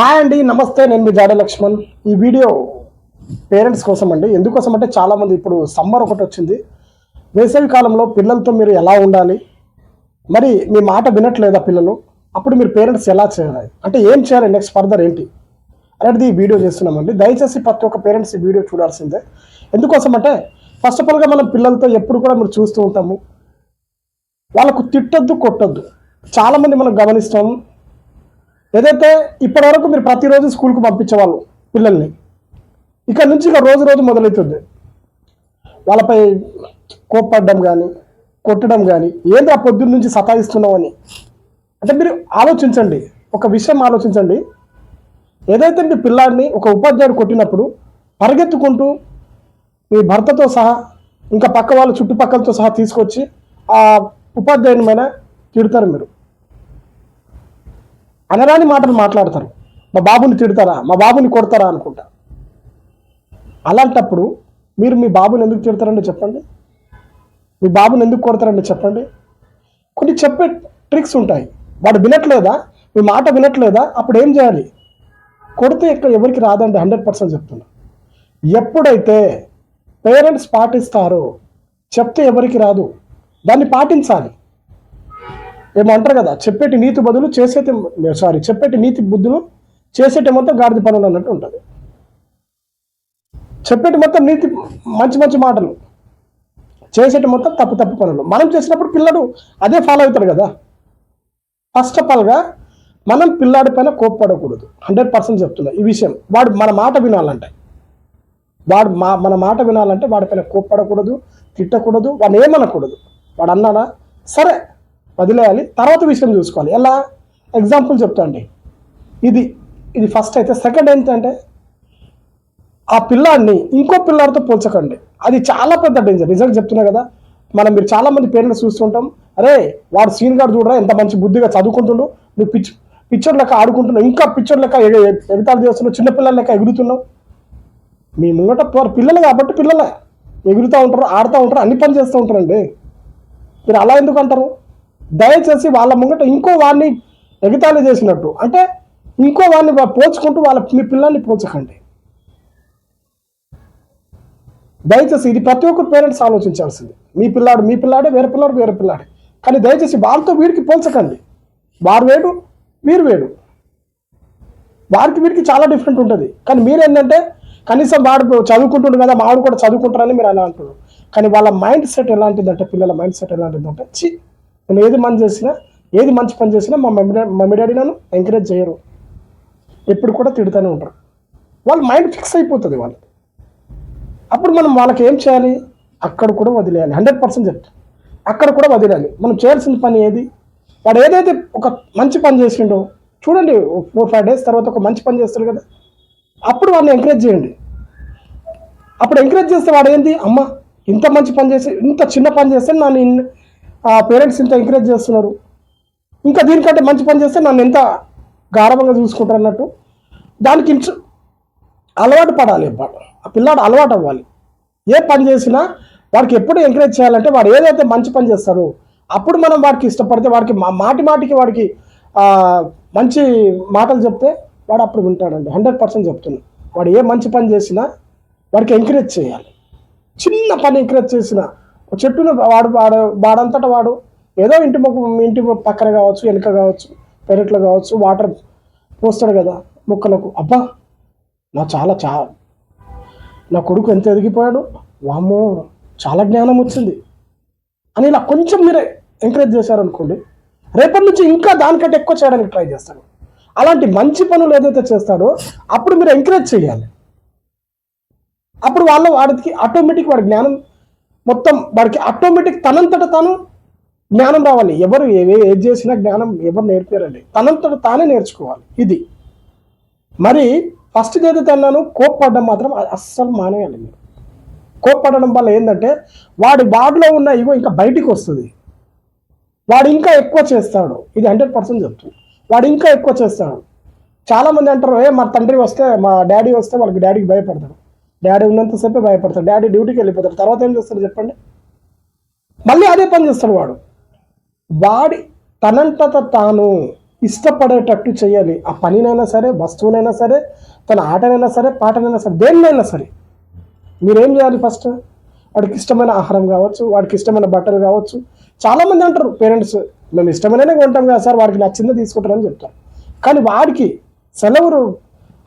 Hi అండి నమస్తే నేను మీ జాడ లక్ష్మణ్. ఈ వీడియో పేరెంట్స్ కోసం అండి. ఎందుకోసం అంటే చాలామంది ఇప్పుడు సమ్మర్ ఒకటి వచ్చింది. వేసవి కాలంలో పిల్లలతో మీరు ఎలా ఉండాలి? మరి మీ మాట వినట్లేదా పిల్లలు? అప్పుడు మీరు పేరెంట్స్ ఎలా చేయాలి? అంటే ఏం చేయాలి? నెక్స్ట్ ఫర్దర్ ఏంటి? అనేది ఈ వీడియో చేస్తున్నామండి. దయచేసి ప్రతి ఒక్క పేరెంట్స్ ఈ వీడియో చూడాల్సిందే. ఎందుకోసం అంటే ఫస్ట్ ఆఫ్ ఆల్గా మనం పిల్లలతో ఎప్పుడు కూడా మీరు చూస్తూ ఉంటాము. వాళ్ళకు తిట్టొద్దు కొట్టొద్దు. చాలామంది మనం గమనిస్తాము ఏదైతే ఇప్పటివరకు మీరు ప్రతిరోజు స్కూల్కి పంపించేవాళ్ళు పిల్లల్ని ఇక్కడ నుంచి ఇక రోజు రోజు మొదలవుతుంది. వాళ్ళపై కోప్పడడం కానీ కొట్టడం కానీ ఏంది ఆ పొద్దున్న నుంచి సతాయిస్తున్నామని అంటే మీరు ఆలోచించండి ఒక విషయం ఆలోచించండి. ఏదైతే మీ పిల్లాడిని ఒక ఉపాధ్యాయుడు కొట్టినప్పుడు పరిగెత్తుకుంటూ మీ భర్తతో సహా ఇంకా పక్క వాళ్ళ చుట్టుపక్కలతో సహా తీసుకొచ్చి ఆ ఉపాధ్యాయుని మీద తిడతారు మీరు. అనరాని మాటలు మాట్లాడతారు. మా బాబుని తిడతారా? మా బాబుని కొడతారా అనుకుంటా. అలాంటప్పుడు మీరు మీ బాబుని ఎందుకు తిడతారండి చెప్పండి. మీ బాబుని ఎందుకు కొడతారండి చెప్పండి. కొన్ని చెప్పే ట్రిక్స్ ఉంటాయి. వాడు వినట్లేదా? మీ మాట వినట్లేదా? అప్పుడు ఏం చేయాలి? కొడితే ఇక్కడ ఎవరికి రాదండి హండ్రెడ్ పర్సెంట్ చెప్తున్నా. ఎప్పుడైతే పేరెంట్స్ పాటిస్తారో చెప్తే ఎవరికి రాదు. దాన్ని పాటించాలి. ఏమంటారు కదా చెప్పేటి నీతి బదులు చేసేటి సారీ చెప్పేటి నీతి బుద్ధులు చేసేటి మొత్తం గాడిద పనులు అన్నట్టు ఉంటుంది. చెప్పేటి మొత్తం నీతి మంచి మంచి మాటలు చేసేటి మొత్తం తప్పు తప్పు పనులు. మనం చేసినప్పుడు పిల్లడు అదే ఫాలో అవుతాడు కదా. ఫస్ట్ ఆఫ్ ఆల్గా మనం పిల్లాడి పైన కోప్పడకూడదు. హండ్రెడ్ పర్సెంట్ చెప్తున్నా ఈ విషయం. వాడు మన మాట వినాలంటే. వాడు మా మన మాట వినాలంటే వాడిపైన కోప్పడకూడదు తిట్టకూడదు వాడు ఏమనకూడదు. వాడు అన్నాడా సరే వదిలేయాలి. తర్వాత విషయం చూసుకోవాలి. ఎలా? ఎగ్జాంపుల్ చెప్తా అండి. ఇది ఇది ఫస్ట్ అయితే. సెకండ్ ఏంటంటే ఆ పిల్లాడిని ఇంకో పిల్లాడితో పోల్చకండి. అది చాలా పెద్ద డేంజర్ నిజంగా చెప్తున్నా కదా. మనం మీరు చాలామంది పేరెంట్స్ చూస్తుంటాం. అరే వాడు సీన్ గారు చూడరా? ఎంత మంచి బుద్ధిగా చదువుకుంటుండు. నువ్వు పిచ్ పిక్చర్ లెక్క ఆడుకుంటున్నావు. ఇంకా పిక్చర్ లెక్క ఎగతాలు చేస్తున్నావు. చిన్నపిల్లల లెక్క ఎగురుతున్నావు. మీ ముంగట పిల్లలు కాబట్టి పిల్లలే. ఎగురుతూ ఉంటారు ఆడుతూ ఉంటారు అన్ని పని చేస్తూ ఉంటారండి. మీరు అలా ఎందుకు అంటారు? దయచేసి వాళ్ళ ముంగట ఇంకో వాడిని ఎగతాళి చేసినట్టు. అంటే ఇంకో వాడిని పోల్చుకుంటూ వాళ్ళ మీ పిల్లల్ని పోల్చకండి. దయచేసి ఇది ప్రతి ఒక్కరు పేరెంట్స్ ఆలోచించాల్సింది. మీ పిల్లాడు మీ పిల్లాడే వేరే పిల్లాడు వేరే పిల్లాడే. కానీ దయచేసి వాళ్ళతో వీడికి పోల్చకండి. వారు వేడు వీరు వేడు వారికి వీడికి చాలా డిఫరెంట్ ఉంటుంది. కానీ మీరు ఏంటంటే కనీసం వాడు చదువుకుంటుండు కదా మావాడు కూడా చదువుకుంటారని మీరు అలా అంటున్నారు. కానీ వాళ్ళ మైండ్ సెట్ ఎలాంటిదంటే పిల్లల మైండ్ సెట్ ఎలాంటిదంటే చి నేను ఏది మంచి చేసినా ఏది మంచి పని చేసినా మా మమ్మీ మమ్మీ డాడీ నన్ను ఎంకరేజ్ చేయరు. ఎప్పుడు కూడా తిడుతూనే ఉంటారు. వాళ్ళ మైండ్ ఫిక్స్ అయిపోతుంది వాళ్ళకి అప్పుడు మనం వాళ్ళకి ఏం చేయాలి? అక్కడ కూడా వదిలేయాలి. హండ్రెడ్ పర్సెంట్ అక్కడ కూడా వదిలేయాలి. మనం చేయాల్సిన పని ఏది? వాడు ఏదైతే ఒక మంచి పని చేసిండో చూడండి ఫోర్ ఫైవ్ డేస్ తర్వాత ఒక మంచి పని చేస్తాడు కదా. అప్పుడు వాడిని ఎంకరేజ్ చేయండి. అప్పుడు ఎంకరేజ్ చేస్తే వాడు ఏంది? అమ్మ ఇంత మంచి పని చేసి ఇంత చిన్న పని చేస్తే నన్ను ఆ పేరెంట్స్ ఇంత ఎంకరేజ్ చేస్తున్నారు. ఇంకా దీనికంటే మంచి పని చేస్తే నన్ను ఎంత గారవంగా చూసుకుంటారు అన్నట్టు. దానికి ఇంట్రె అలవాటు పడాలి ఆ పిల్లాడు అలవాటు అవ్వాలి. ఏ పని చేసినా వాడికి ఎప్పుడు ఎంకరేజ్ చేయాలంటే వాడు ఏదైతే మంచి పని చేస్తారో అప్పుడు మనం వాడికి ఇష్టపడితే వాడికి మా మాటి మాటికి వాడికి మంచి మాటలు చెప్తే వాడు అప్పుడు వింటాడండి. హండ్రెడ్ పర్సెంట్ చెప్తున్నా. వాడు ఏ మంచి పని చేసినా వాడికి ఎంకరేజ్ చేయాలి. చిన్న పని ఎంకరేజ్ చేసినా చెట్టును వాడు వాడు వాడంతట వాడు ఏదో ఇంటి మొక్క ఇంటి పక్కన కావచ్చు వెనుక కావచ్చు పెరట్లో కావచ్చు వాటర్ పోస్తాడు కదా మొక్కలకు. అబ్బా నా చాలా చా నా కొడుకు ఎంత ఎదిగిపోయాడు వామ్మో చాలా జ్ఞానం వచ్చింది. అని ఇలా కొంచెం మీరే ఎంకరేజ్ చేశారనుకోండి రేపటి నుంచి ఇంకా దానికంటే ఎక్కువ చేయడానికి ట్రై చేస్తాడు. అలాంటి మంచి పనులు ఏదైతే చేస్తాడో అప్పుడు మీరు ఎంకరేజ్ చేయాలి. అప్పుడు వాళ్ళ వాడికి ఆటోమేటిక్ వాడి జ్ఞానం మొత్తం వాడికి ఆటోమేటిక్ తనంతట తాను జ్ఞానం రావాలి. ఎవరు ఏ ఏది చేసినా జ్ఞానం ఎవరు నేర్పారండి తనంతట తానే నేర్చుకోవాలి. ఇది. మరి ఫస్ట్ ఏదైతే అన్నాను కోప్పడడం మాత్రం అస్సలు మానేయాలి మీరు. కోప్పడడం వల్ల ఏంటంటే వాడి వాడిలో ఉన్న ఇగో ఇంకా బయటికి వస్తుంది. వాడు ఇంకా ఎక్కువ చేస్తాడు. ఇది హండ్రెడ్ పర్సెంట్ చెప్తుంది వాడు ఇంకా ఎక్కువ చేస్తాడు. చాలామంది అంటారు ఏ మా తండ్రి వస్తే మా డాడీ వస్తే వాళ్ళకి డాడీకి భయపడతాడు డాడీ ఉన్నంతసేపే భయపడతాడు. డాడీ డ్యూటీకి వెళ్ళిపోతాడు. తర్వాత ఏం చేస్తాడు చెప్పండి? మళ్ళీ అదే పని చేస్తాడు వాడు. వాడి తనంతట తాను ఇష్టపడేటట్టు చేయాలి. ఆ పనినైనా సరే వస్తువునైనా సరే తన ఆటనైనా సరే పాటనైనా సరే దేన్నైనా సరే. మీరేం చేయాలి ఫస్ట్? వాడికి ఇష్టమైన ఆహారం కావచ్చు వాడికి ఇష్టమైన బట్టలు కావచ్చు. చాలామంది అంటారు పేరెంట్స్ మేము ఇష్టమైననే కొంటాం కదా సార్ వాడికి నచ్చిందే తీసుకుంటారని చెప్తారు. కానీ వాడికి సెలవు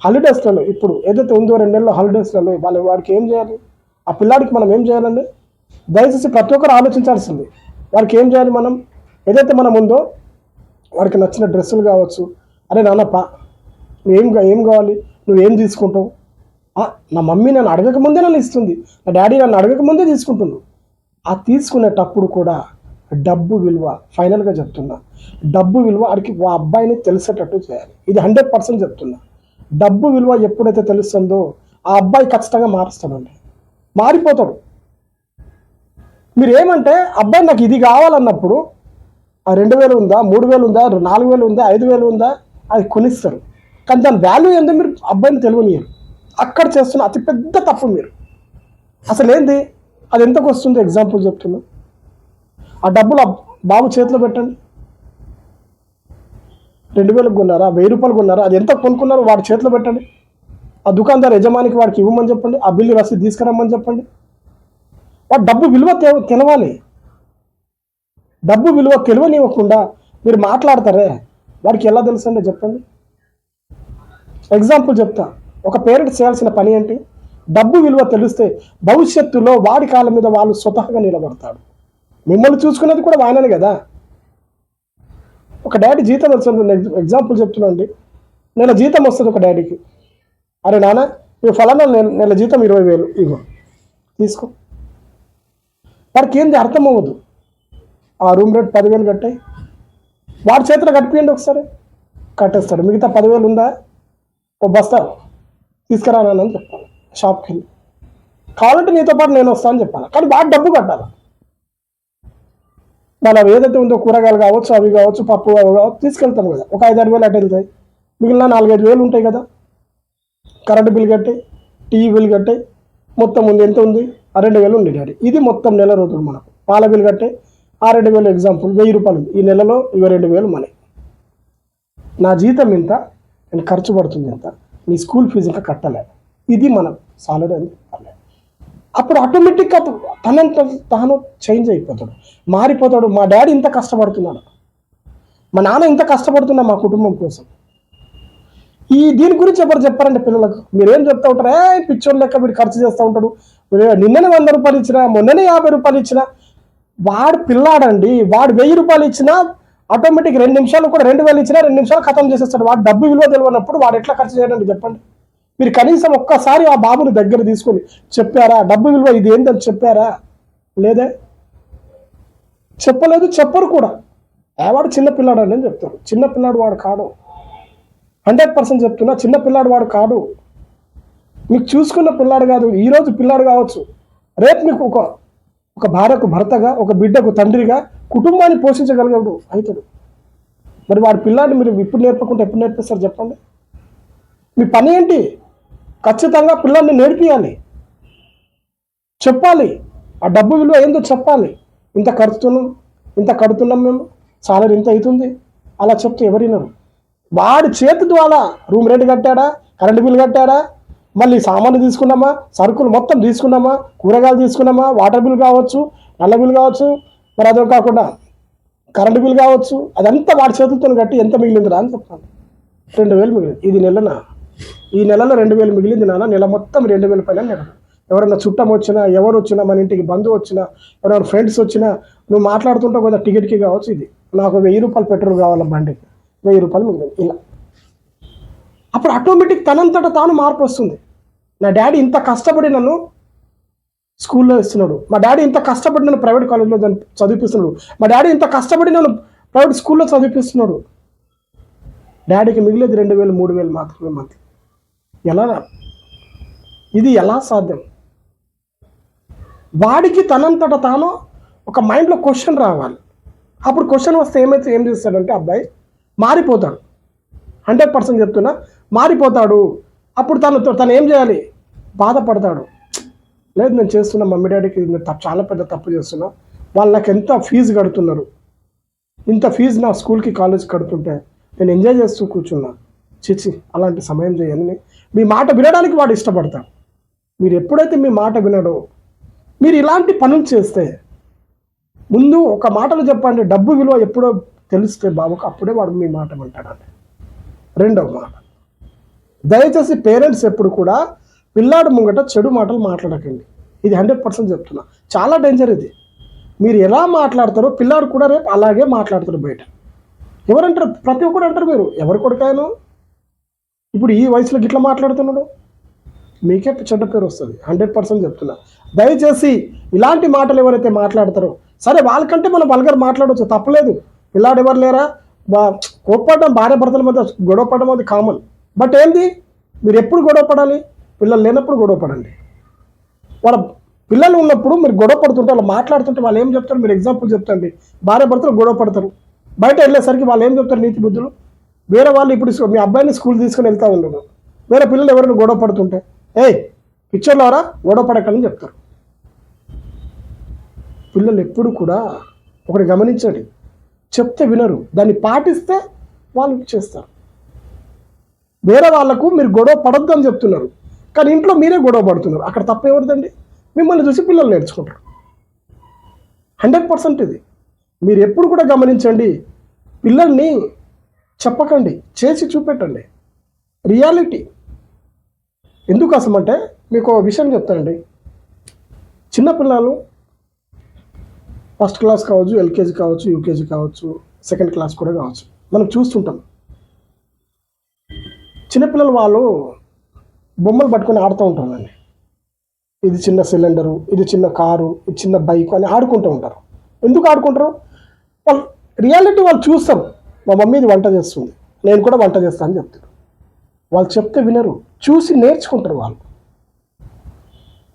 హాలిడేస్లలో ఇప్పుడు ఏదైతే ఉందో రెండు నెలల హాలిడేస్లలో వాళ్ళ వాడికి ఏం చేయాలి? ఆ పిల్లాడికి మనం ఏం చేయాలండి? దయచేసి ప్రతి ఒక్కరు ఆలోచించాల్సింది. వాడికి ఏం చేయాలి మనం? ఏదైతే మనం ఉందో వాడికి నచ్చిన డ్రెస్సులు కావచ్చు అరే నాన్న పా నువ్వేం ఏం కావాలి? నువ్వేం తీసుకుంటావు? నా మమ్మీ నన్ను అడగక ముందే నన్ను ఇస్తుంది. నా డాడీ నన్ను అడగక ముందే తీసుకుంటున్నాడు ఆ తీసుకునేటప్పుడు కూడా డబ్బు విలువ ఫైనల్గా చెప్తున్నా డబ్బు విలువ వాడికి ఆ అబ్బాయిని తెలిసేటట్టు చేయాలి. ఇది హండ్రెడ్ పర్సెంట్ చెప్తున్నా. డబ్బు విలువ ఎప్పుడైతే తెలుస్తుందో ఆ అబ్బాయి ఖచ్చితంగా మారుస్తాడండి. మారిపోతాడు. మీరు ఏమంటే అబ్బాయి నాకు ఇది కావాలన్నప్పుడు ఆ రెండు వేలు ఉందా మూడు వేలు ఉందా నాలుగు వేలు ఉందా ఐదు వేలు ఉందా అది కొనిస్తారు. కానీ దాని వాల్యూ ఏందో మీరు అబ్బాయిని తెలియనియరు అక్కడ చేస్తున్న అతిపెద్ద తప్పు మీరు. అసలు ఏంది? అది ఎంతకు వస్తుంది? ఎగ్జాంపుల్ చెప్తున్నా. ఆ డబ్బులు బాబు చేతిలో పెట్టండి. రెండు వేలకు కొన్నారా? వెయ్యి రూపాయలు కొన్నారా? అది ఎంత కొనుక్కున్నారో వాడి చేతిలో పెట్టండి. ఆ దుకాణదారు యజమానికి వాడికి ఇవ్వమని చెప్పండి. ఆ బిల్లు రసీదు తీసుకురమ్మని చెప్పండి. వాడు డబ్బు విలువ తెలవాలి. డబ్బు విలువ తెలియనివ్వకుండా మీరు మాట్లాడతారే? వాడికి ఎలా తెలుసండి చెప్పండి. ఎగ్జాంపుల్ చెప్తా. ఒక పేరెంట్ చేయాల్సిన పని ఏంటి? డబ్బు విలువ తెలిస్తే భవిష్యత్తులో వాడి కాళ్ళ మీద వాళ్ళు స్వతహాగా నిలబడతాడు మిమ్మల్ని చూసుకునేది కూడా వాయనని కదా? ఒక డాడీ జీతం వస్తుంది. ఎగ్జాంపుల్ చెప్తున్నాండి నెల జీతం వస్తుంది ఒక డాడీకి. అరే నాన్న ఈ ఫలానా నెల జీతం ఇరవై వేలు. ఇగో తీసుకో. వాడికి ఏంది అర్థం అవ్వదు ఆ రూమ్ రేట్ పదివేలు కట్టాయి. వాడి చేతిలో కట్టిపోయండి ఒకసారి. కట్టేస్తాడు. మిగతా పదివేలు ఉందా? ఓ బస్తా. తీసుకురానని చెప్పాలి. షాప్కి వెళ్ళి. కావాలంటే నీతో పాటు నేను వస్తాను చెప్పాలి. కానీ వాడు డబ్బు కట్టాలి. మనం ఏదైతే ఉందో కూరగాయలు కావచ్చు అవి కావచ్చు పప్పు అవి కావచ్చు తీసుకెళ్తాం కదా. ఒక ఐదు ఆరు వేలు అటు వెళ్తాయి. మిగిలిన నాలుగైదు వేలు ఉంటాయి కదా. కరెంటు బిల్ కట్టే టీవీ బిల్ కట్టే మొత్తం ఉంది. ఎంత ఉంది? ఆ రెండు వేలు ఉంది డాడీ. ఇది మొత్తం నెల రోజులు మనకు. పాల బిల్ కట్టే ఆ రెండు వేలు ఎగ్జాంపుల్ వెయ్యి రూపాయలు ఈ నెలలో ఇవి రెండు వేలు మనీ. నా జీతం ఇంత నేను ఖర్చు పడుతుంది ఎంత? నీ స్కూల్ ఫీజు ఇంకా కట్టలే. ఇది మనం సాలరీ అని అప్పుడు ఆటోమేటిక్గా తనంత తాను చేంజ్ అయిపోతాడు. మారిపోతాడు. మా డాడీ ఇంత కష్టపడుతున్నాడు. మా నాన్న ఇంత కష్టపడుతున్నా మా కుటుంబం కోసం. ఈ దీని గురించి ఎవరు చెప్పారంటే పిల్లలకు? మీరేం చెప్తా ఉంటారు? ఏ పిచ్చోడు లెక్క వీడు ఖర్చు చేస్తూ ఉంటాడు. నిన్ననే వంద రూపాయలు ఇచ్చినా మొన్ననే యాభై రూపాయలు ఇచ్చినా వాడు పిల్లాడండి. వాడు వెయ్యి రూపాయలు ఇచ్చినా ఆటోమేటిక్ రెండు నిమిషాలు కూడా రెండు వేలు ఇచ్చినా రెండు నిమిషాలు ఖతం చేసేస్తాడు. వాడు డబ్బు విలువ తెలియనప్పుడు వాడు ఎట్లా ఖర్చు చేయడండి చెప్పండి. మీరు కనీసం ఒక్కసారి ఆ బాబుని దగ్గర తీసుకొని చెప్పారా? డబ్బు విలువ ఇది ఏందని చెప్పారా? లేదే? చెప్పలేదు చెప్పరు కూడా. ఏ వాడు అని చెప్తారు చిన్న పిల్లాడు వాడు కాడు. హండ్రెడ్ పర్సెంట్ చెప్తున్నా చిన్న పిల్లాడు వాడు కాడు. మీకు చూసుకున్న పిల్లాడు కాదు ఈరోజు పిల్లాడు కావచ్చు. రేపు మీకు ఒక ఒక భార్యకు భర్తగా ఒక బిడ్డకు తండ్రిగా కుటుంబాన్ని పోషించగలిగాడు అవుతాడు. మరి వాడి పిల్లాడిని మీరు ఇప్పుడు నేర్పకుండా ఎప్పుడు నేర్పిస్తారు చెప్పండి? మీ పని ఏంటి? ఖచ్చితంగా పిల్లల్ని నేర్పియాలి. చెప్పాలి. ఆ డబ్బు విలువ ఏందో చెప్పాలి. ఇంత కడుతున్నాం ఇంత కడుతున్నాం మేము సాలరీ ఇంత అవుతుంది. అలా చెప్తే ఎవరినరు వాడి చేతి ద్వారా రూమ్ రెంట్ కట్టాడా కరెంటు బిల్ కట్టాడా మళ్ళీ సామాన్లు తీసుకున్నామా సరుకులు మొత్తం తీసుకున్నామా కూరగాయలు తీసుకున్నామా వాటర్ బిల్ కావచ్చు నల్ల బిల్ కావచ్చు మరి అదో కాకుండా కరెంటు బిల్ కావచ్చు అదంతా వాడి చేతులతో కట్టి ఎంత మిగిలిందిరా అని చెప్తాను. రెండు వేలు మిగిలింది. ఇది నెలన? ఈ నెలలో రెండు వేలు మిగిలింది నాన్న. నెల మొత్తం రెండు వేల పైన నెల. ఎవరైనా చుట్టం వచ్చినా ఎవరు వచ్చినా మన ఇంటికి బంధువు వచ్చినా ఎవరైనా ఫ్రెండ్స్ వచ్చినా నువ్వు మాట్లాడుతుంటే కొంత టికెట్కి కావచ్చు ఇది. నాకు వెయ్యి రూపాయలు పెట్రోల్ కావాలి బండికి? వెయ్యి రూపాయలు మిగిలింది. ఇలా. అప్పుడు ఆటోమేటిక్ తనంతట తాను మార్పు వస్తుంది. నా డాడీ ఇంత కష్టపడి నన్ను స్కూల్లో ఇస్తున్నాడు. మా డాడీ ఇంత కష్టపడి నన్ను ప్రైవేట్ కాలేజ్లో చదివిపిస్తున్నాడు. మా డాడీ ఇంత కష్టపడి నన్ను ప్రైవేట్ స్కూల్లో చదివిపిస్తున్నాడు. డాడీకి మిగిలేదు రెండు వేలు మూడు వేలు మాత్రమే మంత్ ఎలా ఇది ఎలా సాధ్యం? వాడికి తనంతట తాను ఒక మైండ్లో క్వశ్చన్ రావాలి. అప్పుడు క్వశ్చన్ వస్తే ఏమైతే ఏం చేస్తాడంటే అబ్బాయి మారిపోతాడు. హండ్రెడ్ పర్సెంట్ చెప్తున్నా మారిపోతాడు. అప్పుడు తను తను ఏం చేయాలి? బాధపడతాడు. లేదు నేను చేస్తున్నా మమ్మీ డాడీకి తప్పు చాలా పెద్ద తప్పు చేస్తున్నా. వాళ్ళు నాకు ఎంత ఫీజు కడుతున్నారు? ఇంత ఫీజు నా స్కూల్కి కాలేజ్ కడుతుంటే నేను ఎంజాయ్ చేస్తూ కూర్చున్నాను చిచి అలాంటి సమయం చేయండి మీ మాట వినడానికి వాడు ఇష్టపడతాడు. మీరు ఎప్పుడైతే మీ మాట వినడో మీరు ఇలాంటి పనులు చేస్తే ముందు ఒక మాటలు చెప్పండి డబ్బు విలువ ఎప్పుడో తెలిస్తే బాబుకు అప్పుడే వాడు మీ మాట వింటాడండి. రెండవ మాట. దయచేసి పేరెంట్స్ ఎప్పుడు కూడా పిల్లాడు ముంగట చెడు మాటలు మాట్లాడకండి. ఇది హండ్రెడ్ పర్సెంట్ చెప్తున్నా. చాలా డేంజర్ ఇది. మీరు ఎలా మాట్లాడతారో పిల్లాడు కూడా రేపు అలాగే మాట్లాడతారు బయట. ఎవరంటారు? ప్రతి ఒక్కరు అంటారు మీరు. ఎవరు కొడుకాయను ఇప్పుడు ఈ వయసులో గిట్లా మాట్లాడుతున్నాడు? మీకే చెడ్డ పేరు వస్తుంది. హండ్రెడ్ పర్సెంట్ చెప్తున్నా. దయచేసి ఇలాంటి మాటలు ఎవరైతే మాట్లాడతారో సరే వాళ్ళకంటే మనం వల్గర్ మాట్లాడవచ్చు తప్పలేదు. పిల్లాడు ఎవరు లేరా? బా కోప్పడడం భార్య భర్తల మధ్య గొడవ పడడం అది కామన్. బట్ ఏంది? మీరు ఎప్పుడు గొడవ పడాలి? పిల్లలు లేనప్పుడు గొడవ పడండి. వాళ్ళ పిల్లలు ఉన్నప్పుడు మీరు గొడవ పడుతుంటే వాళ్ళు మాట్లాడుతుంటే వాళ్ళు ఏం చెప్తారు? మీరు ఎగ్జాంపుల్ చెప్తండి. భార్య భర్తలు గొడవ పడతారు. బయట వెళ్ళేసరికి వాళ్ళు ఏం చెప్తారు నీతి బుద్ధులు? వేరే వాళ్ళు ఇప్పుడు మీ అబ్బాయిని స్కూల్ తీసుకొని వెళ్తూ ఉండరు వేరే పిల్లలు ఎవరైనా గొడవ పడుతుంటే ఏయ్ పిక్చర్లోరా గొడవ పడకండి చెప్తారు. పిల్లలు ఎప్పుడు కూడా ఒకటి గమనించండి. చెప్తే వినరు. దాన్ని పాటిస్తే వాళ్ళు చేస్తారు. వేరే వాళ్ళకు మీరు గొడవ పడద్దు అని చెప్తున్నారు. కానీ ఇంట్లో మీరే గొడవ పడుతున్నారు. అక్కడ తప్ప ఎవరిదండి? మిమ్మల్ని చూసి పిల్లలు నేర్చుకుంటారు. హండ్రెడ్ పర్సెంట్ ఇది. మీరు ఎప్పుడు కూడా గమనించండి. పిల్లల్ని చెప్పకండి చేసి చూపెట్టండి. రియాలిటీ ఎందుకు అసమంటే మీకు ఒక విషయం చెప్తానండి. చిన్నపిల్లలు ఫస్ట్ క్లాస్ కావచ్చు ఎల్కేజీ కావచ్చు యూకేజీ కావచ్చు సెకండ్ క్లాస్ కూడా కావచ్చు. మనం చూస్తుంటాం. చిన్నపిల్లలు వాళ్ళు బొమ్మలు పట్టుకొని ఆడుతూ ఉంటారండి ఇది చిన్న సిలిండరు ఇది చిన్న కారు ఇది చిన్న బైక్ అని ఆడుకుంటూ ఉంటారు. ఎందుకు ఆడుకుంటారు? వాళ్ళు రియాలిటీ వాళ్ళు చూస్తారు. మా మమ్మీ ఇది వంట చేస్తుంది. నేను కూడా వంట చేస్తాను అని చెప్తారు వాళ్ళు చెప్తే వినరు. చూసి నేర్చుకుంటారు వాళ్ళు.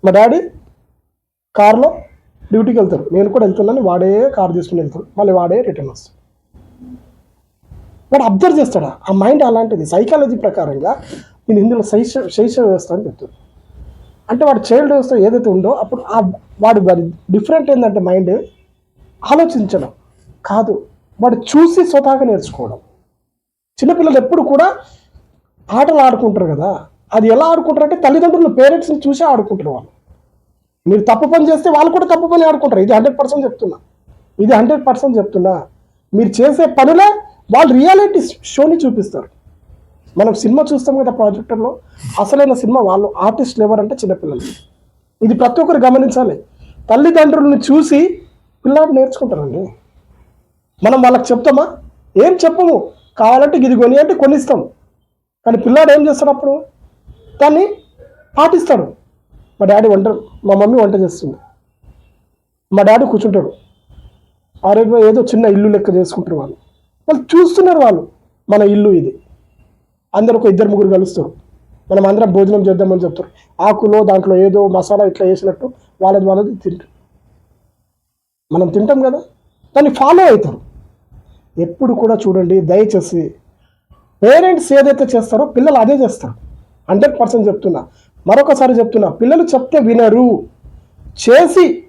మా డాడీ కార్లో డ్యూటీకి వెళ్తారు నేను కూడా వెళ్తున్నాను. వాడే కార్ తీసుకుని వెళ్తాడు. మళ్ళీ వాడే రిటర్న్ వస్తాడు. వాడు అబ్జర్వ్ చేస్తాడా? ఆ మైండ్ అలాంటిది. సైకాలజీ ప్రకారంగా నేను ఇందులో శైశ శైశవ వ్యవస్థ అని చెప్తాడు. అంటే వాడు చైల్డ్ వ్యవస్థ ఏదైతే ఉందో అప్పుడు ఆ వాడు వాడి డిఫరెంట్ ఏంటంటే మైండ్ ఆలోచించడం కాదు. వాడు చూసి స్వతహాగా నేర్చుకోవడం. చిన్నపిల్లలు ఎప్పుడు కూడా ఆటలు ఆడుకుంటారు కదా. అది ఎలా ఆడుకుంటారు అంటే తల్లిదండ్రులు పేరెంట్స్ని చూసే ఆడుకుంటారు వాళ్ళు. మీరు తప్పు పని చేస్తే వాళ్ళు కూడా తప్పు పని ఆడుకుంటారు. ఇది హండ్రెడ్ పర్సెంట్ చెప్తున్నా. ఇది హండ్రెడ్ పర్సెంట్ చెప్తున్నా. మీరు చేసే పనులే వాళ్ళు రియాలిటీ షోని చూపిస్తారు. మనం సినిమా చూస్తాం కదా ప్రాజెక్టర్లో. అసలైన సినిమా వాళ్ళు ఆర్టిస్టులు ఎవరంటే చిన్నపిల్లలు. ఇది ప్రతి ఒక్కరు గమనించాలి. తల్లిదండ్రులను చూసి పిల్లాడు నేర్చుకుంటారండి. మనం వాళ్ళకి చెప్తామా? ఏం చెప్పము. కావాలంటే ఇది కొని అంటే కొనిస్తాం. కానీ పిల్లాడు ఏం చేస్తాడు అప్పుడు? దాన్ని పాటిస్తాడు. మా డాడీ వంట మా మమ్మీ వంట చేస్తుంది. మా డాడీ కూర్చుంటాడు. ఆరోగ్యం ఏదో చిన్న ఇల్లు లెక్క చేసుకుంటారు వాళ్ళు. వాళ్ళు చూస్తున్నారు వాళ్ళు. మన ఇల్లు ఇది. అందరు ఒక ఇద్దరు ముగ్గురు కలుస్తారు. మనం అందరం భోజనం చేద్దామని చెప్తారు. ఆకులో దాంట్లో ఏదో మసాలా ఇట్లా వేసినట్టు వాళ్ళది వాళ్ళది తింటారు. మనం తింటాం కదా? దాన్ని ఫాలో అవుతారు. ఎప్పుడు కూడా చూడండి దయచేసి పేరెంట్స్ ఏదైతే చేస్తారో పిల్లలు అదే చేస్తారు. హండ్రెడ్ పర్సెంట్ చెప్తున్నా. మరొకసారి చెప్తున్నా పిల్లలు చెప్తే వినరు. చేసి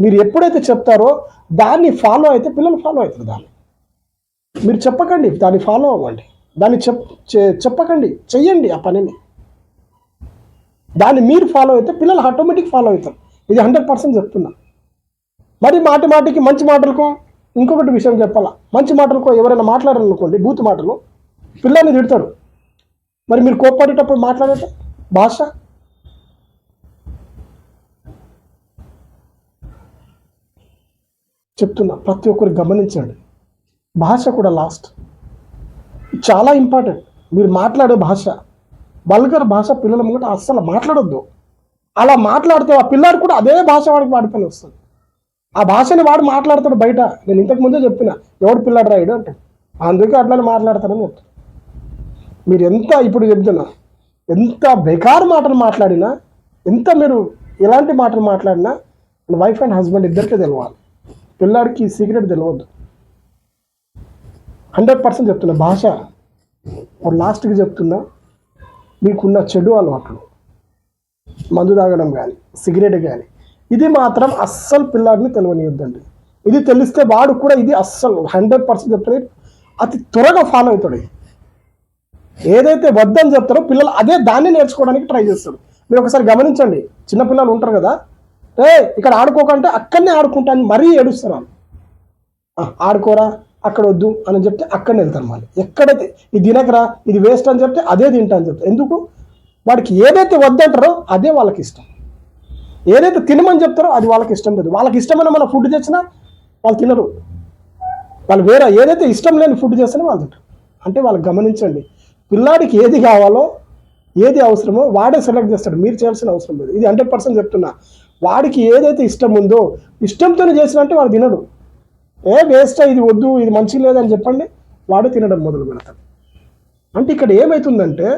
మీరు ఎప్పుడైతే చెప్తారో దాన్ని ఫాలో అయితే పిల్లలు ఫాలో అవుతారు దాన్ని. మీరు చెప్పకండి దాన్ని ఫాలో అవ్వండి. దాన్ని చెప్ చే- చెప్పకండి చెయ్యండి ఆ పనిని. దాన్ని మీరు ఫాలో అయితే పిల్లలు ఆటోమేటిక్ ఫాలో అవుతారు. ఇది హండ్రెడ్ పర్సెంట్ చెప్తున్నా. మరి మాటి మాటికి మంచి మాటలకు ఇంకొకటి విషయం చెప్పాలా? మంచి మాటలకు ఎవరైనా మాట్లాడారనుకోండి బూత్ మాటలు పిల్లల్ని తిడతాడు మరి మీరు కోప్పడేటప్పుడు మాట్లాడేట భాష? చెప్తున్నా ప్రతి ఒక్కరు గమనించండి. భాష కూడా లాస్ట్ చాలా ఇంపార్టెంట్ మీరు మాట్లాడే భాష బల్గర్ భాష పిల్లల ముంగట అస్సలు మాట్లాడొద్దు. అలా మాట్లాడితే ఆ పిల్లాడు కూడా అదే భాష వాడికి వాడిపోయి వస్తుంది. ఆ భాషని వాడు మాట్లాడతాడు బయట. నేను ఇంతకు ముందే చెప్పిన ఎవడు పిల్లాడు రాయుడు అంటే. అందుకే అట్లా మాట్లాడతాడని చెప్తాను మీరు ఎంత ఇప్పుడు చెప్తున్నా ఎంత బెకారు మాటలు మాట్లాడినా ఎంత మీరు ఎలాంటి మాటలు మాట్లాడినా వైఫ్ అండ్ హస్బెండ్ ఇద్దరికే తెలవాలి. పిల్లాడికి సీక్రెట్ తెలియవద్దు హండ్రెడ్ పర్సెంట్ చెప్తున్నా భాష. లాస్ట్కి చెప్తున్నా మీకున్న చెడు అలవాట్లు. మందు తాగడం కానీ సిగరెట్ కానీ ఇది మాత్రం అస్సలు పిల్లాడిని తెలియనియొద్దండి. ఇది తెలిస్తే వాడు కూడా ఇది అస్సలు హండ్రెడ్ పర్సెంట్ చెప్తాడు అతి త్వరగా ఫాలో అవుతాడు. ఏదైతే వద్దని చెప్తారో పిల్లలు అదే దాన్ని నేర్చుకోవడానికి ట్రై చేస్తారు. మీరు ఒకసారి గమనించండి. చిన్నపిల్లలు ఉంటారు కదా. రే ఇక్కడ ఆడుకోకంటే అక్కడనే ఆడుకుంటా అని మరీ ఏడుస్తారు ఆడుకోరా అక్కడ వద్దు అని చెప్తే అక్కడనే వెళ్తారు మళ్ళీ. ఎక్కడైతే ఇది తినకరా ఇది వేస్ట్ అని చెప్తే అదే తింటా అని చెప్తారు. ఎందుకు? వాడికి ఏదైతే వద్దంటారో అదే వాళ్ళకి ఇష్టం. ఏదైతే తినమని చెప్తారో అది వాళ్ళకి ఇష్టం లేదు. వాళ్ళకి ఇష్టమైన మన ఫుడ్ తెచ్చినా వాళ్ళు తినరు. వాళ్ళు వేరే ఏదైతే ఇష్టం లేని ఫుడ్ చేస్తేనే వాళ్ళు తింటారు. అంటే వాళ్ళు గమనించండి. పిల్లాడికి ఏది కావాలో ఏది అవసరమో వాడే సెలెక్ట్ చేస్తాడు. మీరు చేయాల్సిన అవసరం లేదు. ఇది హండ్రెడ్ పర్సెంట్ చెప్తున్నా. వాడికి ఏదైతే ఇష్టం ఉందో ఇష్టంతోనే చేసినంటే వాడు తినడు. ఏ వేస్ట్ ఇది వద్దు ఇది మంచిగా లేదని చెప్పండి. వాడు తినడం మొదలు పెడతాడు. అంటే ఇక్కడ ఏమవుతుందంటే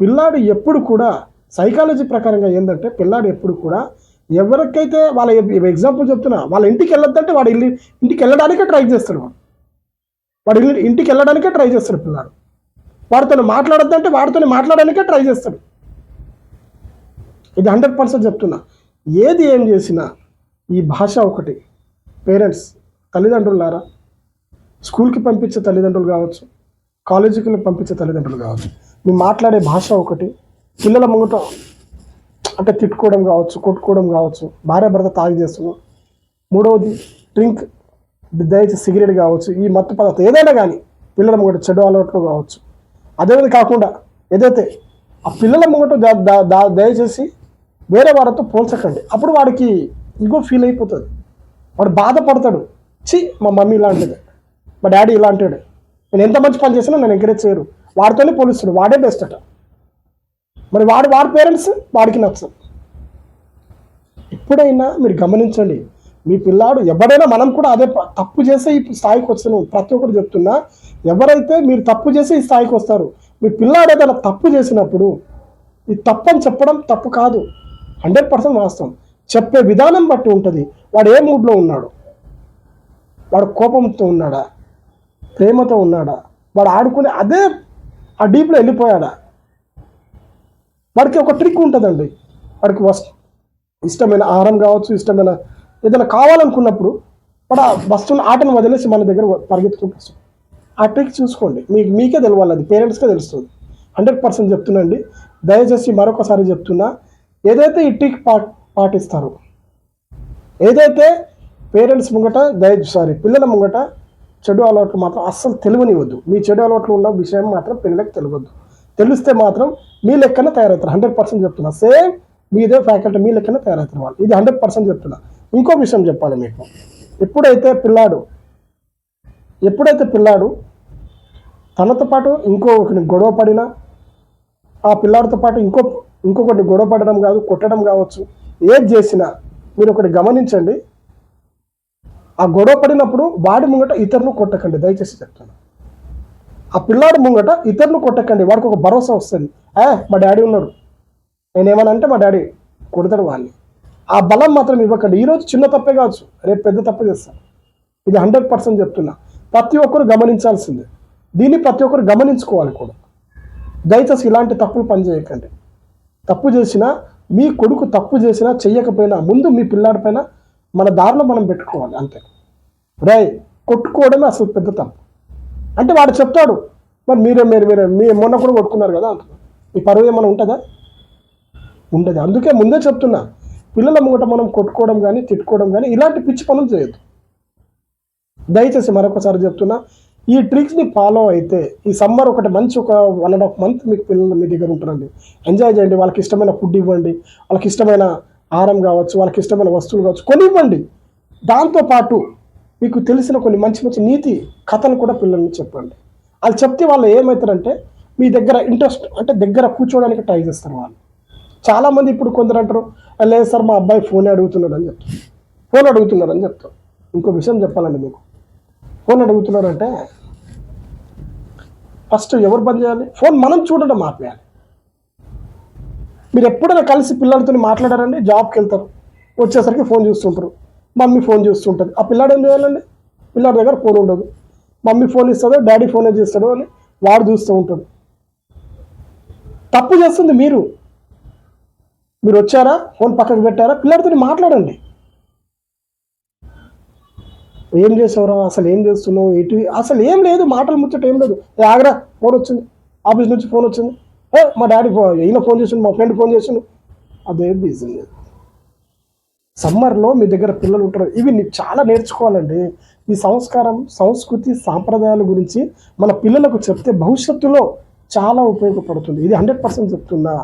పిల్లాడు ఎప్పుడు కూడా సైకాలజీ ప్రకారంగా ఏంటంటే పిల్లాడు ఎప్పుడు కూడా ఎవరికైతే వాళ్ళ ఎగ్జాంపుల్ చెప్తున్నా వాళ్ళ ఇంటికి వెళ్ళొద్దంటే వాడు ఇల్లు ఇంటికి వెళ్ళడానికే ట్రై చేస్తాడు వాడు. వాడు ఇల్లు ఇంటికి వెళ్ళడానికే ట్రై చేస్తాడు పిల్లాడు. వాడితో మాట్లాడొద్దంటే వాడితో మాట్లాడడానికే ట్రై చేస్తాడు. ఇది హండ్రెడ్ పర్సెంట్ చెప్తున్నా. ఏది ఏం చేసినా ఈ భాష ఒకటి. పేరెంట్స్ తల్లిదండ్రులారా స్కూల్కి పంపించే తల్లిదండ్రులు కావచ్చు కాలేజీకి పంపించే తల్లిదండ్రులు కావచ్చు మేము మాట్లాడే భాష ఒకటి పిల్లల ముంగట అంటే తిట్టుకోవడం కావచ్చు కొట్టుకోవడం కావచ్చు భార్య భర్త తాగి చేస్తున్నాం. మూడవది డ్రింక్ దయచేసి సిగరెట్ కావచ్చు ఈ మత్తు పదార్థం ఏదైనా కానీ పిల్లల ముంగట చెడు అలవాట్లు కావచ్చు. అదేవిధంగా కాకుండా ఏదైతే ఆ పిల్లల ముంగట దయచేసి వేరే వారితో పోల్చకండి. అప్పుడు వాడికి ఇగో ఫీల్ అయిపోతుంది. వాడు బాధపడతాడు. చి మా మమ్మీ ఇలాంటిది. మా డాడీ ఇలాంటివాడు. నేను ఎంత మంచి పని చేసినా నేను ఎంకరేజ్ చేయరు. వాడితోనే పోలిస్తాడు. వాడే బెస్ట్ అట. మరి వాడు వాడి పేరెంట్స్ వాడికి నచ్చదు. ఎప్పుడైనా మీరు గమనించండి మీ పిల్లాడు ఎవరైనా మనం కూడా అదే తప్పు చేసే ఈ స్థాయికి వచ్చాను ప్రతి ఒక్కరు చెప్తున్నా ఎవరైతే మీరు తప్పు చేసి ఈ స్థాయికి వస్తారు మీ పిల్లాడు ఏదైనా తప్పు చేసినప్పుడు ఈ తప్పు అని చెప్పడం తప్పు కాదు. హండ్రెడ్ పర్సెంట్ వాస్తవం. చెప్పే విధానం బట్టి ఉంటుంది. వాడు ఏ మూడ్లో ఉన్నాడు? వాడు కోపంతో ఉన్నాడా? ప్రేమతో ఉన్నాడా? వాడు ఆడుకునే అదే ఆ డీప్లో వెళ్ళిపోయాడా? వాడికి ఒక ట్రిక్ ఉంటుందండి. వాడికి వస్ ఇష్టమైన ఆహారం కావచ్చు ఇష్టమైన ఏదైనా కావాలనుకున్నప్పుడు వాడు ఆ వస్తువుని ఆటను వదిలేసి మన దగ్గర పరిగెత్తుకుంటూ ఆ ట్రిక్ చూసుకోండి. మీకు మీకే తెలవాలి అది. పేరెంట్స్కే తెలుస్తుంది. హండ్రెడ్ పర్సెంట్ చెప్తున్నాండి దయచేసి మరొకసారి చెప్తున్నా. ఏదైతే ఈ ట్రిక్ పా పాటిస్తారో ఏదైతే పేరెంట్స్ ముంగట దయ సారీ పిల్లల ముంగట చెడు అలవాట్లు మాత్రం అస్సలు తెలియనివద్దు మీ చెడు అలవాట్లు ఉన్న విషయం మాత్రం పిల్లలకు తెలియవద్దు తెలిస్తే మాత్రం మీ లెక్కన తయారవుతారు. హండ్రెడ్ పర్సెంట్ చెప్తున్నా. సేమ్ మీదే ఫ్యాకల్టీ మీ లెక్కన తయారవుతారు వాళ్ళు. ఇది హండ్రెడ్ పర్సెంట్ చెప్తున్నా. ఇంకో విషయం చెప్పాలి మీకు. ఎప్పుడైతే పిల్లాడు ఎప్పుడైతే పిల్లాడు తనతో పాటు ఇంకొకరిని గొడవ పడినా ఆ పిల్లాడితో పాటు ఇంకో ఇంకొకటి గొడవ పడడం కాదు కొట్టడం కావచ్చు ఏది చేసినా మీరు ఒకటి గమనించండి. ఆ గొడవ పడినప్పుడు వాడి ముంగట ఇతరులు కొట్టకండి. దయచేసి చెప్తాను ఆ పిల్లాడు ముంగట ఇతరులు కొట్టకండి. వాడికి ఒక భరోసా వస్తుంది. ఏ మా డాడీ ఉన్నాడు. నేనేమని అంటే మా డాడీ కొడతాడు వాడిని. ఆ బలం మాత్రం ఇవ్వకండి. ఈరోజు చిన్న తప్పే కావచ్చు. రేపు పెద్ద తప్పు చేస్తాను. ఇది హండ్రెడ్ పర్సెంట్ చెప్తున్నా. ప్రతి ఒక్కరు గమనించాల్సిందే. దీన్ని ప్రతి ఒక్కరు గమనించుకోవాలి కూడా. దయచేసి ఇలాంటి తప్పులు పనిచేయకండి తప్పు చేసినా మీ కొడుకు తప్పు చేసినా చెయ్యకపోయినా ముందు మీ పిల్లాడి పైన మన దారిలో మనం పెట్టుకోవాలి. అంతే. రే కొట్టుకోవడమే అసలు పెద్ద తప్పు. అంటే వాడు చెప్తాడు మరి మీరే మీరు మీరే మీ మొన్న కూడా కొట్టుకున్నారు కదా ఈ మీ పరువు ఏమైనా ఉంటుందా? ఉండదు. అందుకే ముందే చెప్తున్నా పిల్లల ముంగట మనం కొట్టుకోవడం కానీ తిట్టుకోవడం కానీ ఇలాంటి పిచ్చి పనులు చేయొద్దు. దయచేసి మరొకసారి చెప్తున్నా ఈ ట్రిక్స్ని ఫాలో అయితే ఈ సమ్మర్ ఒకటి మంచి ఒక వన్ అండ్ హాఫ్ మంత్ మీకు పిల్లలు మీ దగ్గర ఉంటారండి ఎంజాయ్ చేయండి వాళ్ళకి ఇష్టమైన ఫుడ్ ఇవ్వండి వాళ్ళకి ఇష్టమైన ఆహారం కావచ్చు వాళ్ళకి ఇష్టమైన వస్తువులు కావచ్చు కొనివ్వండి. దాంతోపాటు మీకు తెలిసిన కొన్ని మంచి మంచి నీతి కథలు కూడా పిల్లల్ని చెప్పండి. వాళ్ళు చెప్తే వాళ్ళు ఏమవుతారంటే మీ దగ్గర ఇంట్రెస్ట్ అంటే దగ్గర కూర్చోవడానికి ట్రై చేస్తారు వాళ్ళు. చాలామంది ఇప్పుడు కొందరు అంటారు లేదు సార్ మా అబ్బాయి ఫోనే అడుగుతున్నాడు అని చెప్తారు. ఫోన్ అడుగుతున్నాడు అని చెప్తారు. ఇంకో విషయం చెప్పాలండి మీకు. ఫోన్ అడుగుతున్నారంటే ఫస్ట్ ఎవరు బంద్ చేయాలి? ఫోన్ మనం చూడడం ఆపేయాలి. మీరు ఎప్పుడైనా కలిసి పిల్లలతో మాట్లాడారండి? జాబ్కి వెళ్తారు. వచ్చేసరికి ఫోన్ చూస్తుంటారు. మమ్మీ ఫోన్ చూస్తుంటుంది. ఆ పిల్లాడు ఏం చేయాలండి? పిల్లాడి దగ్గర ఫోన్ ఉండదు. మమ్మీ ఫోన్ ఇస్తుందో డాడీ ఫోన్ చేస్తాడో అని వాడు చూస్తూ ఉంటాడు. తప్పు చేస్తుంది మీరు. మీరు వచ్చారా? ఫోన్ పక్కకు పెట్టారా? పిల్లాడితో మాట్లాడండి. ఏం చేసావురా? అసలు ఏం చేస్తున్నావు? ఎటు అసలు ఏం లేదు. మాటలు ముచ్చట ఏం లేదు. ఆగరా. ఫోన్ వచ్చింది. ఆఫీస్ నుంచి ఫోన్ వచ్చింది. మా డాడీ ఫోన్ ఈయన ఫోన్ చేసిండు మా ఫ్రెండ్ ఫోన్ చేసిండు. అదే బిజీ లేదు సమ్మర్లో మీ దగ్గర పిల్లలు ఉంటారు. ఇవి చాలా నేర్చుకోవాలండి. ఈ సంస్కారం సంస్కృతి సాంప్రదాయాల గురించి మన పిల్లలకు చెప్తే భవిష్యత్తులో చాలా ఉపయోగపడుతుంది. ఇది హండ్రెడ్ పర్సెంట్ చెప్తున్నా.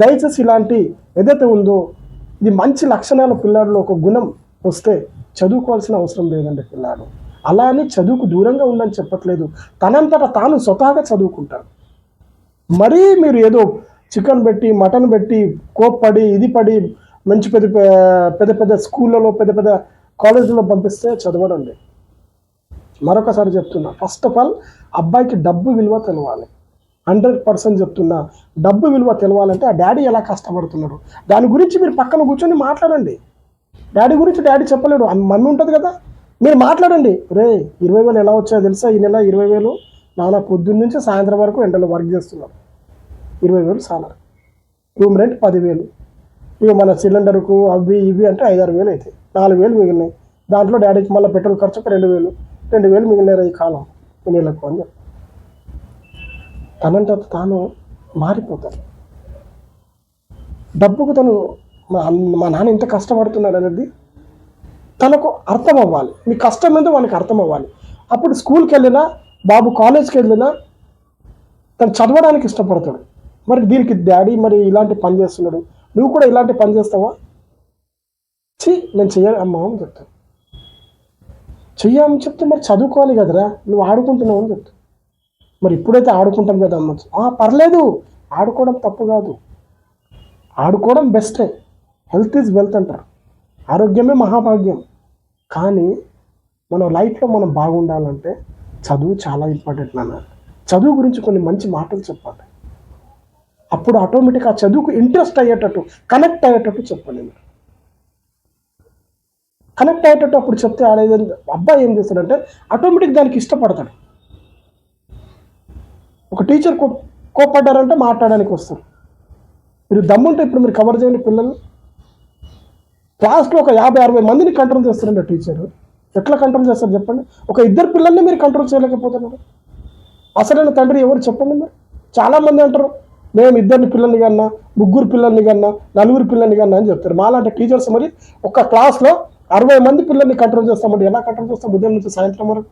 దయచేసి ఇలాంటి ఏదైతే ఉందో ఇది మంచి లక్షణాలు పిల్లాడిలో ఒక గుణం వస్తే చదువుకోవాల్సిన అవసరం లేదండి పిల్లాడు అలా అని చదువుకు దూరంగా ఉందని చెప్పట్లేదు. తనంతట తాను స్వతహాగా చదువుకుంటాడు మరీ మీరు ఏదో చికెన్ పెట్టి మటన్ పెట్టి కోప్పడి ఇది పడి మంచి పెద్ద పెద్ద పెద్ద స్కూళ్ళలో పెద్ద పెద్ద కాలేజీలో పంపిస్తే చదవడండి. మరొకసారి చెప్తున్నా ఫస్ట్ ఆఫ్ ఆల్ అబ్బాయికి డబ్బు విలువ తెలవాలి. హండ్రెడ్ పర్సెంట్ చెప్తున్నా డబ్బు విలువ తెలవాలంటే ఆ డాడీ ఎలా కష్టపడుతున్నాడు? దాని గురించి మీరు పక్కన కూర్చొని మాట్లాడండి. డాడీ గురించి డాడీ చెప్పలేడు. మమ్మీ ఉంటుంది కదా. మీరు మాట్లాడండి. రే ఇరవై వేలు ఎలా వచ్చాయో తెలుసా? ఈ నెల ఇరవై వేలు? నాన్న పొద్దున్న నుంచి సాయంత్రం వరకు ఎండలో వర్క్ చేస్తున్నాం ఇరవై వేలు సాలరీ. రూమ్ రెంట్ పదివేలు. ఇక మన సిలిండర్కు అవి ఇవి అంటే ఐదారు వేలు అవుతాయి నాలుగు వేలు మిగిలినాయి. దాంట్లో డాడీకి మళ్ళీ పెట్రోల్ ఖర్చు ఒక రెండు వేలు రెండు వేలు మిగిలినాయి ఈ కాలం. ఈ నెలకు అని చెప్పి. తనంత తాను మారిపోతాడు. డబ్బుకు తను మా మా నాన్న ఇంత కష్టపడుతున్నాడు అనేది తనకు అర్థం అవ్వాలి మీ కష్టం ఏందో వాళ్ళకి అర్థం అవ్వాలి అప్పుడు స్కూల్కి వెళ్ళినా బాబు కాలేజ్కి వెళ్ళినా తను చదవడానికి ఇష్టపడతాడు. మరి దీనికి డాడీ మరి ఇలాంటి పని చేస్తున్నాడు. నువ్వు కూడా ఇలాంటి పని చేస్తావా? చి నేను చెయ్యాలి అమ్మా అని చెప్తాను చెయ్యమని చెప్తే మరి చదువుకోవాలి కదరా. నువ్వు ఆడుకుంటున్నావు అని చెప్తాను మరి ఇప్పుడైతే ఆడుకుంటాం కదా అమ్మ ఆ, పర్లేదు. ఆడుకోవడం తప్పు కాదు. ఆడుకోవడం బెస్టే. హెల్త్ ఈజ్ వెల్త్ అంటారు. ఆరోగ్యమే మహాభాగ్యం. కానీ మన లైఫ్లో మనం బాగుండాలంటే చదువు చాలా ఇంపార్టెంట్ నాన్న. చదువు గురించి కొన్ని మంచి మాటలు చెప్పాలి. అప్పుడు ఆటోమేటిక్గా ఆ చదువుకు ఇంట్రెస్ట్ అయ్యేటట్టు కనెక్ట్ అయ్యేటట్టు చెప్పండి మీరు కనెక్ట్ అయ్యేటట్టు అప్పుడు చెప్తే ఆడేది అబ్బాయి ఏం చేస్తాడంటే ఆటోమేటిక్ దానికి ఇష్టపడతాడు. ఒక టీచర్ కో కోపడ్డారంటే మాట్లాడడానికి వస్తారు మీరు దమ్ముంటే ఇప్పుడు మీరు కవర్ చేయండి పిల్లల్ని. క్లాస్లో ఒక యాభై అరవై మందిని కంట్రోల్ చేస్తారండి టీచరు టీచర్ ఎట్లా కంట్రోల్ చేస్తారు చెప్పండి? ఒక ఇద్దరు పిల్లల్ని మీరు కంట్రోల్ చేయలేకపోతున్నారు. అసలైన తండ్రి ఎవరు చెప్పండి మరి? చాలామంది అంటారు మేము ఇద్దరిని పిల్లల్ని కన్నా ముగ్గురు పిల్లల్ని కన్నా నలుగురు పిల్లల్ని కన్నా అని చెప్తారు. మాలాంటి టీచర్స్ మరి ఒక క్లాస్లో అరవై మంది పిల్లల్ని కంట్రోల్ చేస్తామండి. ఎలా కంట్రోల్ చేస్తాం? ఉదయం నుంచి సాయంత్రం వరకు.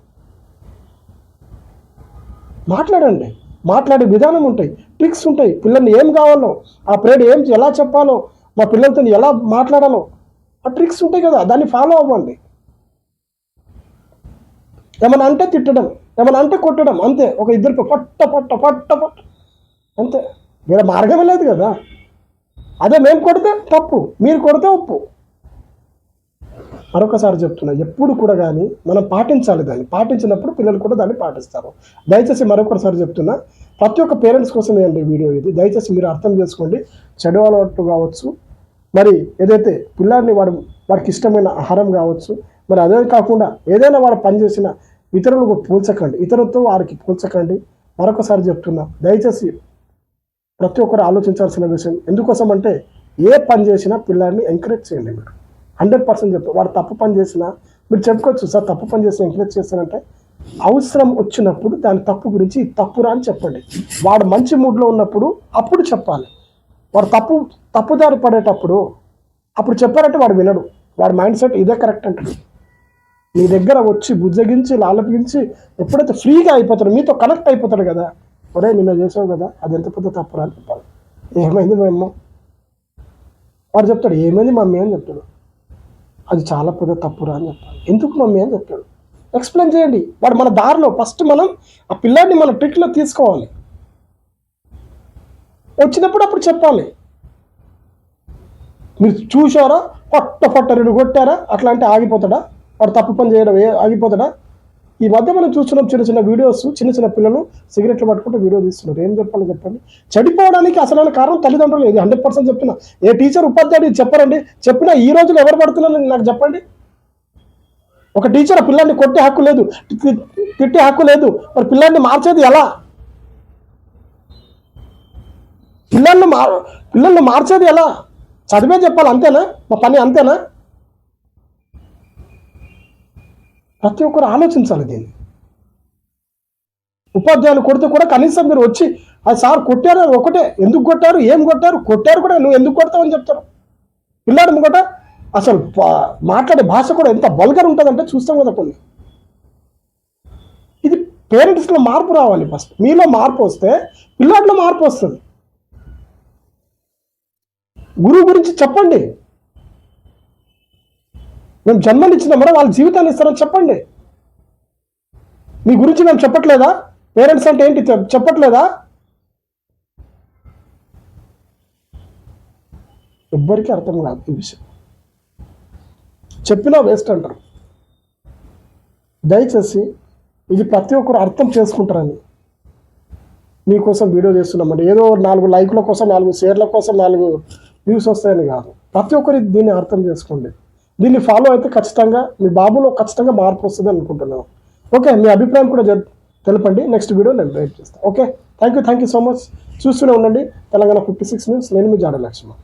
మాట్లాడండి. మాట్లాడే విధానం ఉంటాయి. ట్రిక్స్ ఉంటాయి. పిల్లల్ని ఏం కావాలో ఆ ప్రేడ్ ఏం ఎలా చెప్పాలో మా పిల్లలతో ఎలా మాట్లాడాలో ఆ ట్రిక్స్ ఉంటాయి కదా. దాన్ని ఫాలో అవ్వండి. ఏమైనా అంటే తిట్టడం ఏమైనా అంటే కొట్టడం అంతే. ఒక ఇద్దరు పట్ట పట్ట పట్ట పట్ట. అంతే. ఇక్కడ మార్గమే లేదు కదా. అదే మేము కొడితే తప్పు మీరు కొడితే ఒప్పు. మరొకసారి చెప్తున్నా ఎప్పుడు కూడా కానీ మనం పాటించాలి దాన్ని. పాటించినప్పుడు పిల్లలు కూడా దాన్ని పాటిస్తారు. దయచేసి మరొకసారి చెప్తున్నా ప్రతి ఒక్క పేరెంట్స్ కోసమే అండి వీడియో ఇది. దయచేసి మీరు అర్థం చేసుకోండి. చెడు అలవాటు కావచ్చు. మరి ఏదైతే పిల్లాడిని వాడు వాడికి ఇష్టమైన ఆహారం కావచ్చు మరి అదే కాకుండా ఏదైనా వాడు పనిచేసిన ఇతరులకు పోల్చకండి. ఇతరులతో వారికి పోల్చకండి. మరొకసారి చెప్తున్నా దయచేసి ప్రతి ఒక్కరు ఆలోచించాల్సిన విషయం ఎందుకోసం అంటే ఏ పని చేసినా పిల్లాడిని ఎంకరేజ్ చేయండి మీరు. హండ్రెడ్ పర్సెంట్ చెప్తారు వాడు తప్పు పని చేసినా మీరు చెప్పుకోవచ్చు సార్ తప్పు పని చేసి ఎంకరేజ్ చేస్తానంటే అవసరం వచ్చినప్పుడు దాని తప్పు గురించి తప్పురా అని చెప్పండి. వాడు మంచి మూడ్లో ఉన్నప్పుడు అప్పుడు చెప్పాలి. వాడు తప్పు తప్పుదారి పడేటప్పుడు అప్పుడు చెప్పారంటే వాడు వినడు. వాడి మైండ్ సెట్ ఇదే కరెక్ట్ అంటాడు. మీ దగ్గర వచ్చి బుజ్జగించి లాలపించి ఎప్పుడైతే ఫ్రీగా అయిపోతాడు మీతో కనెక్ట్ అయిపోతాడు కదా ఒరే నిన్న చేసావు కదా అది ఎంత పెద్ద తప్పురా అని చెప్పాలి. ఏమైంది మేము వాడు చెప్తాడు ఏమైంది మమ్మీ? అని చెప్తాడు. అది చాలా పెద్ద తప్పురా అని చెప్పాలి. ఎందుకు మమ్మీ? అని చెప్తాడు. ఎక్స్ప్లెయిన్ చేయండి. వాడు మన దారిలో ఫస్ట్ మనం ఆ పిల్లాడిని మన ట్రిక్లో తీసుకోవాలి. వచ్చినప్పుడు అప్పుడు చెప్పాలి. మీరు చూసారా పట్ట పట్ట రెండు కొట్టారా? అట్లా అంటే ఆగిపోతాడా? వాడు తప్పు పని చేయడం ఏ ఆగిపోతాడా? ఈ మధ్య మనం చూస్తున్నాం చిన్న చిన్న వీడియోస్ చిన్న చిన్న పిల్లలు సిగరెట్లు పట్టుకుంటూ వీడియో తీస్తున్నారు. ఏం చెప్పాలో చెప్పండి. చెడిపోవడానికి అసలైన కారణం తల్లిదండ్రులు ఇది హండ్రెడ్ పర్సెంట్ చెప్తున్నా. ఏ టీచర్ ఉపాధ్యాయుడు చెప్పరండి. చెప్పినా ఈ రోజులు ఎవరు పడుతున్నారు నాకు చెప్పండి. ఒక టీచర్ ఆ పిల్లాన్ని కొట్టే హక్కు లేదు. తిట్టే హక్కు లేదు. మరి పిల్లాన్ని మార్చేది ఎలా? పిల్లల్ని మార్ పిల్లల్ని మార్చేది ఎలా? చదివే చెప్పాలి. అంతేనా? మా పని అంతేనా? ప్రతి ఒక్కరు ఆలోచించాలి దీన్ని. ఉపాధ్యాయులు కొడితే కూడా కనీసం మీరు వచ్చి అది సార్ కొట్టారు అది ఒకటే ఎందుకు కొట్టారు ఏం కొట్టారు కొట్టారు కూడా నువ్వు ఎందుకు కొడతావని చెప్తారు. పిల్లాడు ముంగట అసలు మాట్లాడే భాష కూడా ఎంత బల్గర్ ఉంటుందంటే చూస్తాం కదా కొన్ని. ఇది పేరెంట్స్లో మార్పు రావాలి ఫస్ట్ మీలో మార్పు వస్తే పిల్లాడిలో మార్పు వస్తుంది. గురువు గురించి చెప్పండి. మేము జన్మనిచ్చినామరా వాళ్ళ జీవితాన్ని ఇస్తారని చెప్పండి. మీ గురించి మేము చెప్పట్లేదా? పేరెంట్స్ అంటే ఏంటి చెప్పట్లేదా? ఎవ్వరికీ అర్థం కాదు ఈ విషయం. చెప్పినా వేస్ట్ అంటారు. దయచేసి ఇది ప్రతి ఒక్కరు అర్థం చేసుకుంటారని మీకోసం వీడియో చేస్తున్నామండి. ఏదో నాలుగు లైక్ల కోసం నాలుగు షేర్ల కోసం నాలుగు వ్యూస్ వస్తాయని కాదు. ప్రతి ఒక్కరు దీన్ని అర్థం చేసుకోండి. దీన్ని ఫాలో అయితే ఖచ్చితంగా మీ బాబులో ఖచ్చితంగా మార్పు వస్తుంది అనుకుంటున్నాను. ఓకే మీ అభిప్రాయం కూడా తెలపండి. నెక్స్ట్ వీడియో నేను వెయిట్ చేస్తాను okay thank you thank you so much చూస్తూనే ఉండండి. తెలంగాణ ఫిఫ్టీ సిక్స్ న్యూస్ నేను మీ జాడ లక్ష్మణ్